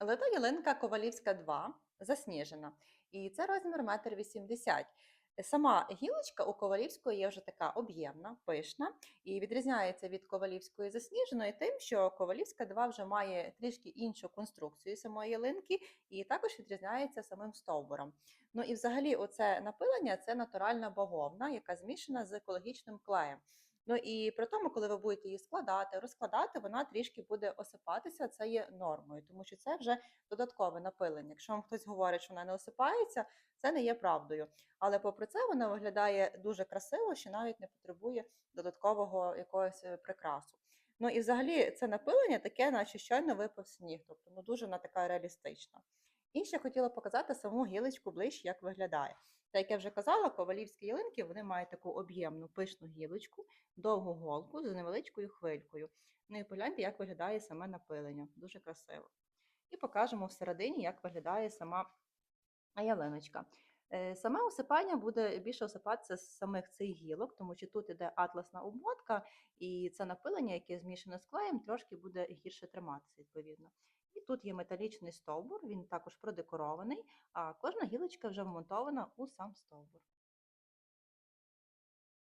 Лита ялинка Ковалівська 2 засніжена, і це розмір 1,80 м. Сама гілочка у Ковалівської є вже така об'ємна, пишна, і відрізняється від Ковалівської засніженої тим, що Ковалівська 2 вже має трішки іншу конструкцію самої ялинки, і також відрізняється самим стовбуром. Ну і взагалі, оце напилення це натуральна бавовна, яка змішана з екологічним клеєм. Ну і при тому, коли ви будете її складати, розкладати, вона трішки буде осипатися. Це є нормою, тому що це вже додаткове напилення. Якщо вам хтось говорить, що вона не осипається, це не є правдою. Але попри це вона виглядає дуже красиво, що навіть не потребує додаткового якогось е, прикрасу. Ну і взагалі це напилення таке, наче щойно випав сніг, тобто ну дуже вона така реалістична. І ще хотіла показати саму гілочку ближче, як виглядає. Та як я вже казала, ковалівські ялинки вони мають таку об'ємну пишну гілочку, довгу голку з невеличкою хвилькою. Ну і погляньте, як виглядає саме напилення. Дуже красиво. І покажемо всередині, як виглядає сама ялиночка. Е, Саме осипання буде більше осипатися з самих цих гілок, тому що тут іде атласна обмотка, і це напилення, яке змішане з клеєм, трошки буде гірше триматися, відповідно. І тут є металічний стовбур, він також продекорований, а кожна гілочка вже вмонтована у сам стовбур.